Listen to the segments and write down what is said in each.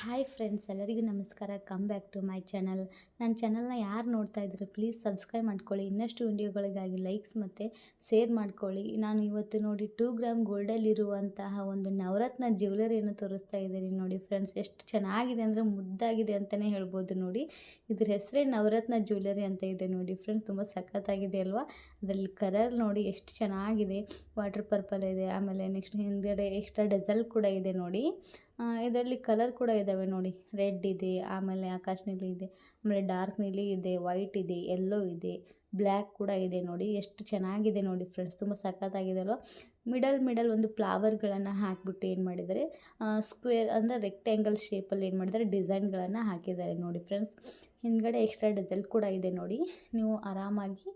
Hi friends ಎಲ್ಲರಿಗೂ ನಮಸ್ಕಾರ. Come back to my channel ನನ್ನ ಚಾನಲ್ನ ಯಾರು ನೋಡ್ತಾ ಇದ್ದೀರಿ ಪ್ಲೀಸ್ ಸಬ್ಸ್ಕ್ರೈಬ್ ಮಾಡ್ಕೊಳ್ಳಿ. ಇನ್ನಷ್ಟು ವಿಡಿಯೋಗಳಿಗಾಗಿ ಲೈಕ್ಸ್ ಮತ್ತು ಶೇರ್ ಮಾಡ್ಕೊಳ್ಳಿ. ನಾನು ಇವತ್ತು ನೋಡಿ ಟೂ ಗ್ರಾಮ್ ಗೋಲ್ಡಲ್ಲಿರುವಂತಹ ಒಂದು ನವರತ್ನ ಜ್ಯುವೆಲರಿಯನ್ನು ತೋರಿಸ್ತಾ ಇದ್ದೀನಿ ನೋಡಿ ಫ್ರೆಂಡ್ಸ್ ಎಷ್ಟು ಚೆನ್ನಾಗಿದೆ ಅಂದರೆ ಮುದ್ದಾಗಿದೆ ಅಂತಲೇ ಹೇಳ್ಬೋದು ನೋಡಿ. ಇದ್ರ ಹೆಸರೇ ನವರತ್ನ ಜ್ಯುವೆಲರಿ ಅಂತ ಇದೆ ನೋಡಿ ಫ್ರೆಂಡ್ಸ್ ತುಂಬ ಸಖತ್ತಾಗಿದೆ ಅಲ್ವಾ? ಅದರಲ್ಲಿ ಕಲರ್ ನೋಡಿ ಎಷ್ಟು ಚೆನ್ನಾಗಿದೆ. ವಾಟರ್ ಪರ್ಪಲ್ ಇದೆ, ಆಮೇಲೆ ನೆಕ್ಸ್ಟ್ ಹಿಂದ್ಗಡೆ ಎಕ್ಸ್ಟ್ರಾ ಡೆಸಲ್ ಕೂಡ ಇದೆ ನೋಡಿ. ಇದರಲ್ಲಿ ಕಲರ್ ಕೂಡ ಇದ್ದಾವೆ ನೋಡಿ. ರೆಡ್ ಇದೆ, ಆಮೇಲೆ ಆಕಾಶ ನೀಲಿ ಇದೆ, ಆಮೇಲೆ ಡಾರ್ಕ್ ನೀಲಿ ಇದೆ ವೈಟ್ ಇದೆ ಯೆಲ್ಲೋ ಇದೆ. ಬ್ಲ್ಯಾಕ್ ಕೂಡ ಇದೆ ನೋಡಿ, ಎಷ್ಟು ಚೆನ್ನಾಗಿದೆ ನೋಡಿ ಫ್ರೆಂಡ್ಸ್, ತುಂಬ ಸಖತ್ತಾಗಿದೆ ಅಲ್ವಾ? ಮಿಡಲ್ ಮಿಡಲ್ ಒಂದು ಫ್ಲವರ್ಗಳನ್ನು ಹಾಕಿಬಿಟ್ಟು ಏನು ಮಾಡಿದ್ದಾರೆ ಸ್ಕ್ವೇರ್ ಅಂದರೆ ರೆಕ್ಟ್ಯಾಂಗಲ್ ಶೇಪಲ್ಲಿ ಏನು ಮಾಡಿದ್ದಾರೆ ಡಿಸೈನ್ಗಳನ್ನು ಹಾಕಿದ್ದಾರೆ ನೋಡಿ ಫ್ರೆಂಡ್ಸ್. ಹಿಂದ್ಗಡೆ ಎಕ್ಸ್ಟ್ರಾ ಡಿಸೈಲ್ ಕೂಡ ಇದೆ ನೋಡಿ, ನೀವು ಆರಾಮಾಗಿ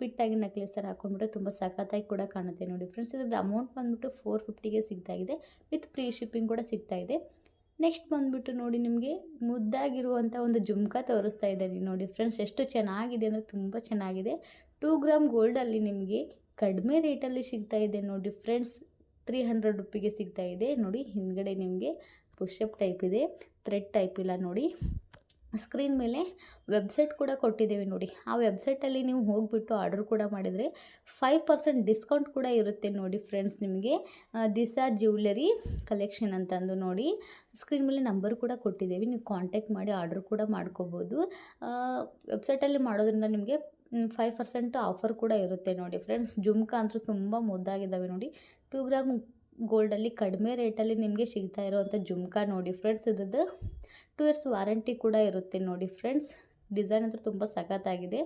ಪಿಟ್ಟಾಗಿ ನೆಕ್ಲೆಸ್ ಥರ ಹಾಕೊಂಡ್ಬಿಟ್ರೆ ತುಂಬ ಸಖತ್ತಾಗಿ ಕೂಡ ಕಾಣುತ್ತೆ ನೋಡಿ ಫ್ರೆಂಡ್ಸ್. ಇದ್ರದ್ದು ಅಮೌಂಟ್ ಬಂದುಬಿಟ್ಟು ಫೋರ್ ಫಿಫ್ಟಿಗೆ ಸಿಗ್ತಾ ಇದೆ ವಿತ್ ಪ್ರೀ ಶಿಪ್ಪಿಂಗ್ ಕೂಡ ಸಿಗ್ತಾ ಇದೆ. ನೆಕ್ಸ್ಟ್ ಬಂದುಬಿಟ್ಟು ನೋಡಿ ನಿಮಗೆ ಮುದ್ದಾಗಿರುವಂಥ ಒಂದು ಜುಮ್ಕ ತೋರಿಸ್ತಾ ಇದ್ದೀನಿ ನೋಡಿ ಫ್ರೆಂಡ್ಸ್, ಎಷ್ಟು ಚೆನ್ನಾಗಿದೆ ಅಂದರೆ ತುಂಬ ಚೆನ್ನಾಗಿದೆ. ಟೂ ಗ್ರಾಮ್ ಗೋಲ್ಡಲ್ಲಿ ನಿಮಗೆ ಕಡಿಮೆ ರೇಟಲ್ಲಿ ಸಿಗ್ತಾ ಇದೆ ನೋಡಿ ಫ್ರೆಂಡ್ಸ್ ತ್ರೀ ಹಂಡ್ರೆಡ್ ರುಪಿಗೆ ಸಿಗ್ತಾ ಇದೆ. ನೋಡಿ ಹಿಂದ್ಗಡೆ ನಿಮಗೆ ಪುಷಪ್ ಟೈಪ್ ಇದೆ ಥ್ರೆಡ್ ಟೈಪ್ ಇಲ್ಲ ನೋಡಿ. ಸ್ಕ್ರೀನ್ ಮೇಲೆ ವೆಬ್ಸೈಟ್ ಕೂಡ ಕೊಟ್ಟಿದ್ದೀವಿ ನೋಡಿ. ಆ ವೆಬ್ಸೈಟಲ್ಲಿ ನೀವು ಹೋಗಿಬಿಟ್ಟು ಆರ್ಡರ್ ಕೂಡ ಮಾಡಿದರೆ ಫೈವ್ ಪರ್ಸೆಂಟ್ ಡಿಸ್ಕೌಂಟ್ ಕೂಡ ಇರುತ್ತೆ ನೋಡಿ ಫ್ರೆಂಡ್ಸ್ ನಿಮಗೆ. ದಿಸಾ ಜ್ಯುವೆಲರಿ ಕಲೆಕ್ಷನ್ ಅಂತಂದು ನೋಡಿ. ಸ್ಕ್ರೀನ್ ಮೇಲೆ ನಂಬರ್ ಕೂಡ ಕೊಟ್ಟಿದ್ದೀವಿ. ನೀವು ಕಾಂಟ್ಯಾಕ್ಟ್ ಮಾಡಿ ಆರ್ಡರ್ ಕೂಡ ಮಾಡ್ಕೋಬೋದು. ವೆಬ್ಸೈಟಲ್ಲಿ ಮಾಡೋದ್ರಿಂದ ನಿಮಗೆ ಫೈವ್ ಪರ್ಸೆಂಟ್ ಆಫರ್ ಕೂಡ ಇರುತ್ತೆ ನೋಡಿ ಫ್ರೆಂಡ್ಸ್. ಜುಮ್ಕಾ ಅಂತೂ ತುಂಬ ಮುದ್ದಾಗಿದ್ದಾವೆ ನೋಡಿ. ಟೂ ಗ್ರಾಮ್ ಗೋಲ್ಡಲ್ಲಿ ಕಡಿಮೆ ರೇಟಲ್ಲಿ ನಿಮಗೆ ಸಿಗ್ತಾ ಇರೋವಂಥ ಜುಮ್ಕಾ ನೋಡಿ ಫ್ರೆಂಡ್ಸ್ ಇದ್ದದ್ದು ಟೂ ಇಯರ್ಸ್ ವಾರಂಟಿ ಕೂಡ ಇರುತ್ತೆ ನೋಡಿ ಫ್ರೆಂಡ್ಸ್ ಡಿಸೈನ್ ಅಂತೂ ತುಂಬ ಸಖತ್ತಾಗಿದೆ.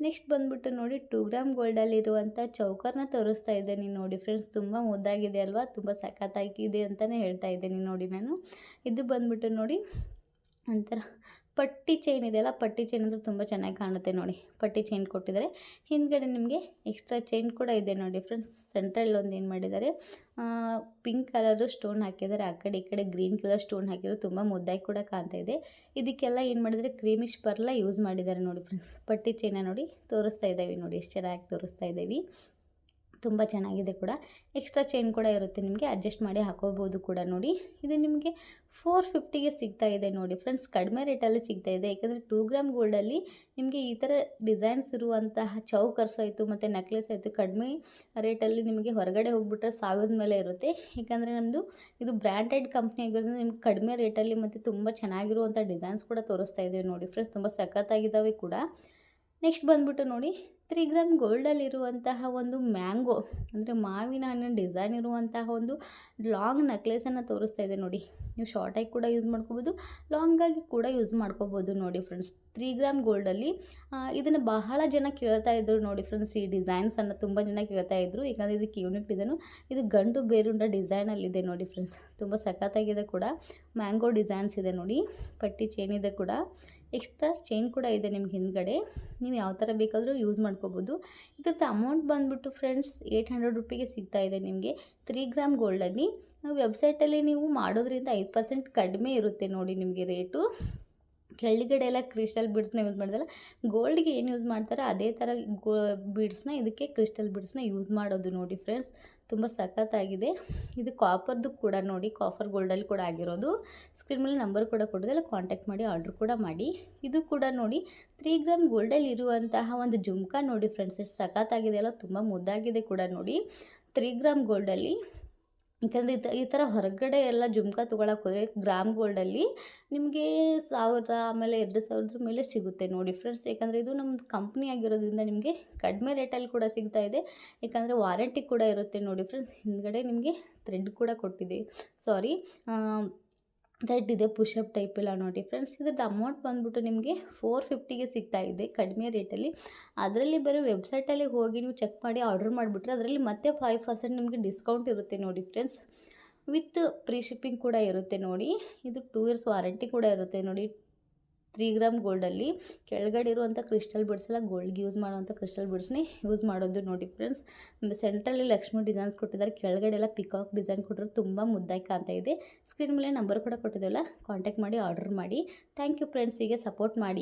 ನೆಕ್ಸ್ಟ್ ಬಂದುಬಿಟ್ಟು ನೋಡಿ ಟೂ ಗ್ರಾಮ್ ಗೋಲ್ಡಲ್ಲಿರುವಂಥ ಚೌಕರ್ನ ತೋರಿಸ್ತಾ ಇದ್ದೇನೆ ನೋಡಿ ಫ್ರೆಂಡ್ಸ್ ತುಂಬ ಮುದ್ದಾಗಿದೆ ಅಲ್ವಾ? ತುಂಬ ಸಖತ್ತಾಗಿದೆ ಅಂತಲೇ ಹೇಳ್ತಾ ಇದ್ದೀನಿ ನೋಡಿ ನಾನು. ಇದು ಬಂದುಬಿಟ್ಟು ನೋಡಿ ಒಂಥರ ಪಟ್ಟಿ ಚೈನ್ ಇದೆಯಲ್ಲ ಪಟ್ಟಿ ಚೈನ್ ಅಂದರೆ ತುಂಬ ಚೆನ್ನಾಗಿ ಕಾಣುತ್ತೆ ನೋಡಿ. ಪಟ್ಟಿ ಚೈನ್ ಕೊಟ್ಟಿದ್ದಾರೆ. ಹಿಂದ್ಗಡೆ ನಿಮಗೆ ಎಕ್ಸ್ಟ್ರಾ ಚೈನ್ ಕೂಡ ಇದೆ ನೋಡಿ ಫ್ರೆಂಡ್ಸ್ ಸೆಂಟ್ರಲ್ಲಿ ಒಂದು ಏನು ಮಾಡಿದ್ದಾರೆ? ಪಿಂಕ್ ಕಲರು ಸ್ಟೋನ್ ಹಾಕಿದ್ದಾರೆ. ಆ ಕಡೆ ಈ ಕಡೆ ಗ್ರೀನ್ ಕಲರ್ ಸ್ಟೋನ್ ಹಾಕಿದ್ರು ತುಂಬ ಮುದ್ದಾಗಿ ಕೂಡ ಕಾಣ್ತಾ ಇದೆ. ಇದಕ್ಕೆಲ್ಲ ಏನು ಮಾಡಿದರೆ ಕ್ರೀಮಿಶ್ ಪರ್ಲ ಯೂಸ್ ಮಾಡಿದ್ದಾರೆ ನೋಡಿ ಫ್ರೆಂಡ್ಸ್ ಪಟ್ಟಿ ಚೈನ ನೋಡಿ ತೋರಿಸ್ತಾ ಇದ್ದೇವೆ ನೋಡಿ, ಎಷ್ಟು ಚೆನ್ನಾಗಿ ತೋರಿಸ್ತಾ ಇದ್ದೇವೆ ತುಂಬ ಚೆನ್ನಾಗಿದೆ ಕೂಡ. ಎಕ್ಸ್ಟ್ರಾ ಚೈನ್ ಕೂಡ ಇರುತ್ತೆ ನಿಮಗೆ ಅಡ್ಜಸ್ಟ್ ಮಾಡಿ ಹಾಕೋಬೋದು ಕೂಡ ನೋಡಿ. ಇದು ನಿಮಗೆ ಫೋರ್ ಫಿಫ್ಟಿಗೆ ಸಿಗ್ತಾ ಇದೆ ನೋಡಿ ಫ್ರೆಂಡ್ಸ್ ಕಡಿಮೆ ರೇಟಲ್ಲಿ ಸಿಗ್ತಾ ಇದೆ. ಯಾಕಂದರೆ ಟೂ ಗ್ರಾಮ್ ಗೋಲ್ಡಲ್ಲಿ ನಿಮಗೆ ಈ ಥರ ಡಿಸೈನ್ಸ್ ಇರುವಂತಹ ಚೌಕರ್ಸ್ ಆಯಿತು ಮತ್ತು ನೆಕ್ಲೆಸ್ ಆಯಿತು ಕಡಿಮೆ ರೇಟಲ್ಲಿ ನಿಮಗೆ ಹೊರಗಡೆ ಹೋಗ್ಬಿಟ್ರೆ ಸಾವಿರದ ಮೇಲೆ ಇರುತ್ತೆ. ಯಾಕಂದರೆ ನಮ್ಮದು ಇದು ಬ್ರ್ಯಾಂಡೆಡ್ ಕಂಪ್ನಿ ಆಗಿರೋದ್ರಿಂದ ನಿಮ್ಗೆ ಕಡಿಮೆ ರೇಟಲ್ಲಿ ಮತ್ತು ತುಂಬ ಚೆನ್ನಾಗಿರುವಂಥ ಡಿಸೈನ್ಸ್ ಕೂಡ ತೋರಿಸ್ತಾ ಇದ್ದೀವಿ ನೋಡಿ ಫ್ರೆಂಡ್ಸ್ ತುಂಬ ಸಖತ್ತಾಗಿದ್ದಾವೆ ಕೂಡ. ನೆಕ್ಸ್ಟ್ ಬಂದ್ಬಿಟ್ಟು ನೋಡಿ ತ್ರೀ ಗ್ರಾಮ್ ಗೋಲ್ಡಲ್ಲಿರುವಂತಹ ಒಂದು ಮ್ಯಾಂಗೋ, ಅಂದರೆ ಮಾವಿನ ಹಣ್ಣಿನ ಡಿಸೈನ್ ಇರುವಂತಹ ಒಂದು ಲಾಂಗ್ ನೆಕ್ಲೆಸನ್ನು ತೋರಿಸ್ತಾ ಇದೆ ನೋಡಿ. ನೀವು ಶಾರ್ಟಾಗಿ ಕೂಡ ಯೂಸ್ ಮಾಡ್ಕೋಬೋದು ಲಾಂಗಾಗಿ ಕೂಡ ಯೂಸ್ ಮಾಡ್ಕೋಬೋದು ನೋಡಿ ಫ್ರೆಂಡ್ಸ್ ತ್ರೀ ಗ್ರಾಮ್ ಗೋಲ್ಡಲ್ಲಿ ಇದನ್ನು ಬಹಳ ಜನ ಕೇಳ್ತಾ ಇದ್ರು ನೋಡಿ ಫ್ರೆಂಡ್ಸ್ ಈ ಡಿಸೈನ್ಸನ್ನು ತುಂಬ ಜನ ಕೇಳ್ತಾ ಇದ್ರು. ಯಾಕಂದರೆ ಇದಕ್ಕೆ ಯೂನಿಕ್ ಡಿಸೈನು ಇದು ಗಂಡು ಬೇರುಂಡ ಡಿಸೈನಲ್ಲಿದೆ ನೋಡಿ ಫ್ರೆಂಡ್ಸ್ ತುಂಬ ಸಖತ್ತಾಗಿದೆ ಕೂಡ. ಮ್ಯಾಂಗೋ ಡಿಸೈನ್ಸ್ ಇದೆ ನೋಡಿ. ಪಟ್ಟಿ ಚೇನಿದೆ ಕೂಡ. ಎಕ್ಸ್ಟ್ರಾ ಚೈನ್ ಕೂಡ ಇದೆ ನಿಮ್ಗೆ ಹಿಂದ್ಗಡೆ. ನೀವು ಯಾವ ಥರ ಬೇಕಾದರೂ ಯೂಸ್ ಮಾಡ್ಕೋಬೋದು. ಇದ್ರದ್ದು ಅಮೌಂಟ್ ಬಂದುಬಿಟ್ಟು ಫ್ರೆಂಡ್ಸ್ ಏಯ್ಟ್ ಹಂಡ್ರೆಡ್ ರುಪೀಗೆ ಸಿಗ್ತಾ ಇದೆ ನಿಮಗೆ. ತ್ರೀ ಗ್ರಾಮ್ ಗೋಲ್ಡಲ್ಲಿ. ವೆಬ್ಸೈಟಲ್ಲಿ ನೀವು ಮಾಡೋದ್ರಿಂದ ಐದು ಪರ್ಸೆಂಟ್ ಕಡಿಮೆ ಇರುತ್ತೆ ನೋಡಿ ನಿಮಗೆ ರೇಟು. ಕೆಳಗಡೆ ಎಲ್ಲ ಕ್ರಿಸ್ಟಲ್ ಬಿಡ್ಸ್ನ ಯೂಸ್ ಮಾಡಿದಲ್ಲ ಗೋಲ್ಡ್ಗೆ ಏನು ಯೂಸ್ ಮಾಡ್ತಾರೆ, ಅದೇ ಥರ ಗೋ ಬೀಡ್ಸ್ನ ಇದಕ್ಕೆ ಕ್ರಿಸ್ಟಲ್ ಬಿಡ್ಸ್ನ ಯೂಸ್ ಮಾಡೋದು ನೋಡಿ ಫ್ರೆಂಡ್ಸ್ ತುಂಬ ಸಖತ್ತಾಗಿದೆ. ಇದು ಕಾಪರ್ದು ಕೂಡ ನೋಡಿ ಕಾಪರ್ ಗೋಲ್ಡಲ್ಲಿ ಕೂಡ ಆಗಿರೋದು. ಸ್ಕ್ರೀನ್ ಮೇಲೆ ನಂಬರ್ ಕೂಡ ಕೊಡೋದಲ್ಲ ಕಾಂಟ್ಯಾಕ್ಟ್ ಮಾಡಿ ಆರ್ಡ್ರ್ ಕೂಡ ಮಾಡಿ. ಇದು ಕೂಡ ನೋಡಿ ತ್ರೀ ಗ್ರಾಮ್ ಗೋಲ್ಡಲ್ಲಿ ಇರುವಂತಹ ಒಂದು ಜುಮ್ಕಾ ನೋಡಿ ಫ್ರೆಂಡ್ಸ್ ಎಷ್ಟು ಸಖತ್ತಾಗಿದೆ ಅಲ್ಲ, ತುಂಬ ಮುದ್ದಾಗಿದೆ ಕೂಡ ನೋಡಿ. ತ್ರೀ ಗ್ರಾಮ್ ಗೋಲ್ಡಲ್ಲಿ ಯಾಕಂದರೆ ಈ ಥರ ಹೊರಗಡೆ ಎಲ್ಲ ಜುಮ್ಕಾ ತೊಗೊಳಕ್ಕೆ ಹೋದರೆ ಗ್ರಾಮ್ ಗೋಲ್ಡಲ್ಲಿ ನಿಮಗೆ ಸಾವಿರ ಆಮೇಲೆ ಎರಡು ಸಾವಿರದ ಮೇಲೆ ಸಿಗುತ್ತೆ ನೋಡಿ ಫ್ರೆಂಡ್ಸ್. ಯಾಕಂದರೆ ಇದು ನಮ್ಮದು ಕಂಪ್ನಿ ಆಗಿರೋದ್ರಿಂದ ನಿಮಗೆ ಕಡಿಮೆ ರೇಟಲ್ಲಿ ಕೂಡ ಸಿಗ್ತಾ ಇದೆ. ಯಾಕಂದರೆ ವಾರಂಟಿ ಕೂಡ ಇರುತ್ತೆ ನೋಡಿ ಫ್ರೆಂಡ್ಸ್. ಹಿಂದ್ಗಡೆ ನಿಮಗೆ ಥ್ರೆಡ್ ಕೂಡ ಕೊಟ್ಟಿದ್ದೀವಿ ಸಾರಿ ಥ್ರೆಡ್ ಇದೆ ಪುಷಪ್ ಟೈಪ್ ಇಲ್ಲ ನೋಡಿ ಫ್ರೆಂಡ್ಸ್ ಇದ್ರದ್ದು ಅಮೌಂಟ್ ಬಂದ್ಬಿಟ್ಟು ನಿಮಗೆ ಫೋರ್ ಫಿಫ್ಟಿಗೆ ಸಿಗ್ತಾ ಇದೆ, ಕಡಿಮೆ ರೇಟಲ್ಲಿ ಅದರಲ್ಲಿ ಬರೋ ವೆಬ್ಸೈಟಲ್ಲಿ ಹೋಗಿ ನೀವು ಚೆಕ್ ಮಾಡಿ ಆರ್ಡರ್ ಮಾಡಿಬಿಟ್ರೆ ಅದರಲ್ಲಿ ಮತ್ತೆ ಫೈವ್ ಪರ್ಸೆಂಟ್ ನಿಮಗೆ ಡಿಸ್ಕೌಂಟ್ ಇರುತ್ತೆ ನೋಡಿ ಫ್ರೆಂಡ್ಸ್ ವಿತ್ ಪ್ರೀ ಶಿಪ್ಪಿಂಗ್ ಕೂಡ ಇರುತ್ತೆ ನೋಡಿ. ಇದು ಟೂ ಇಯರ್ಸ್ ವಾರಂಟಿ ಕೂಡ ಇರುತ್ತೆ ನೋಡಿ. ತ್ರೀ ಗ್ರಾಮ್ ಗೋಲ್ಡಲ್ಲಿ ಕೆಳಗಡೆ ಇರುವಂಥ ಕ್ರಿಸ್ಟಲ್ ಬಿಡ್ಸ್ ಎಲ್ಲ ಗೋಲ್ಡ್ಗೆ ಯೂಸ್ ಮಾಡುವಂಥ ಕ್ರಿಸ್ಟಲ್ ಬಿಡ್ಸ್ನೇ ಯೂಸ್ ಮಾಡೋದು ನೋಡಿ ಫ್ರೆಂಡ್ಸ್. ಸೆಂಟ್ರಲ್ಲಿ ಲಕ್ಷ್ಮಿ ಡಿಸೈನ್ಸ್ ಕೊಟ್ಟಿದ್ದಾರೆ. ಕೆಳಗಡೆ ಎಲ್ಲ ಪಿಕಾಕ್ ಡಿಸೈನ್ ಕೊಟ್ಟರು ತುಂಬ ಮುದ್ದಾಗಿ ಕಾಣ್ತಾ ಇದೆ. ಸ್ಕ್ರೀನ್ ಮೇಲೆ ನಂಬರ್ ಕೂಡ ಕೊಟ್ಟಿದ್ದೆಲ್ಲ ಕಾಂಟ್ಯಾಕ್ಟ್ ಮಾಡಿ, ಆರ್ಡರ್ ಮಾಡಿ. Thank you friends. ಹೀಗೆ ಸಪೋರ್ಟ್ ಮಾಡಿ.